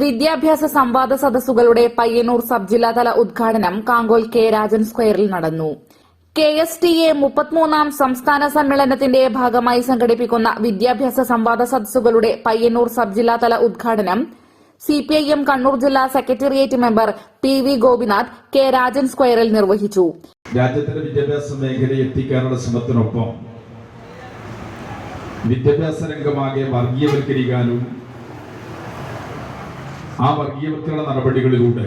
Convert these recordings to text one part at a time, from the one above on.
വിദ്യാഭ്യാസ സംവാദ സദസ്സുകളുടെ പയ്യന്നൂർ സബ് ജില്ലാതല ഉദ്ഘാടനം കാങ്കോൽ കെ രാജൻ സ്ക്വയറിൽ നടന്നു. കെ എസ് ടി എ മുപ്പത്തിമൂന്നാം സംസ്ഥാന സമ്മേളനത്തിന്റെ ഭാഗമായി സംഘടിപ്പിക്കുന്ന വിദ്യാഭ്യാസ സംവാദ സദസ്സുകളുടെ പയ്യന്നൂർ സബ് ജില്ലാതല ഉദ്ഘാടനം സിപിഐഎം കണ്ണൂർ ജില്ലാ secretariat member P V Gopinath K Rajan സ്ക്വയറിൽ നിർവഹിച്ചു. രാജ്യത്തിന്റെ വിദ്യാഭ്യാസ മേഖലയെ എത്തിക്കാനുള്ള ശ്രമത്തിനൊപ്പം വിദ്യാഭ്യാസ രംഗമാകെ വർഗീയവൽക്കരിക്കാനും ആ വർഗീയവൃത്തിയുടെ നടപടികളിലൂടെ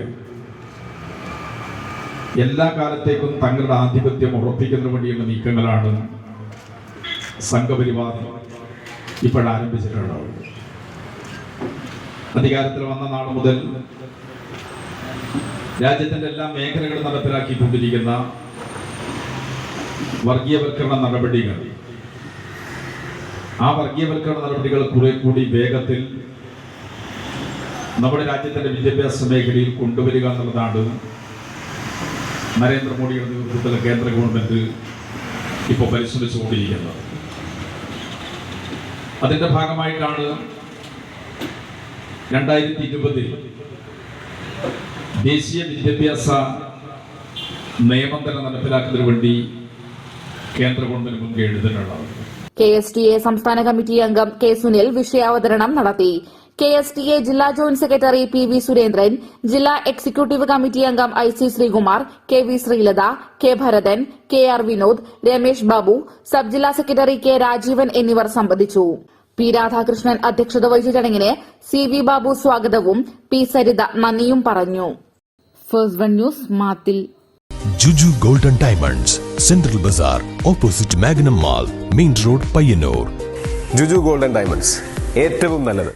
എല്ലാ കാലത്തേക്കും തങ്ങളുടെ ആധിപത്യം ഉറപ്പിക്കുന്നതിന് വേണ്ടിയുള്ള നീക്കങ്ങളാണ് സംഘപരിവാർ ഇപ്പോൾ ആരംഭിച്ചിട്ടുള്ളത്. അധികാരത്തിൽ വന്ന നാൾ മുതൽ രാജ്യത്തിന്റെ എല്ലാ മേഖലകളും നടപ്പിലാക്കിക്കൊണ്ടിരിക്കുന്ന വർഗീയവൽക്കരണ നടപടികൾ. ആ വർഗീയവൽക്കരണ നടപടികൾ കുറെ കൂടി വേഗത്തിൽ നമ്മുടെ രാജ്യത്തിന്റെ വിദ്യാഭ്യാസ മേഖലയിൽ കൊണ്ടുവരിക എന്നുള്ളതാണ് നരേന്ദ്രമോദിയുടെ നേതൃത്വത്തിൽ കേന്ദ്ര ഗവൺമെന്റ് ഇപ്പോൾ പരിശ്രമിച്ചുകൊണ്ടിരിക്കുന്നത്. അതിന്റെ ഭാഗമായിട്ടാണ് രണ്ടായിരത്തി ഇരുപതിൽ ദേശീയ വിദ്യാഭ്യാസ നിയമം തന്നെ നടപ്പിലാക്കുന്നതിന് വേണ്ടി കേന്ദ്ര ഗവൺമെന്റ് മുൻകൈ എഴുതുന്നുള്ളത് കെ എസ് ടി എ സംസ്ഥാന കമ്മിറ്റി അംഗം കെ സുനിൽ വിഷയാവതരണം നടത്തി. കെ എസ് ടി എ ജില്ലാ joint secretary P V Surendran ജില്ലാ എക്സിക്യൂട്ടീവ് കമ്മിറ്റി അംഗം I C Sreekumar K V Sreelatha K Bharathan K R Vinod Ramesh Babu sub ജില്ലാ secretary K Rajeevan എന്നിവർ സംബന്ധിച്ചു. പി രാധാകൃഷ്ണൻ അധ്യക്ഷത വഹിച്ച ചടങ്ങിന് സി വി ബാബു സ്വാഗതവും പി സരിത നന്ദിയും പറഞ്ഞു. First one news Mathil Juju golden diamonds central bazaar opposite Magnum mall main road Payyanur. Juju golden diamonds ഏറ്റവും നല്ലത്.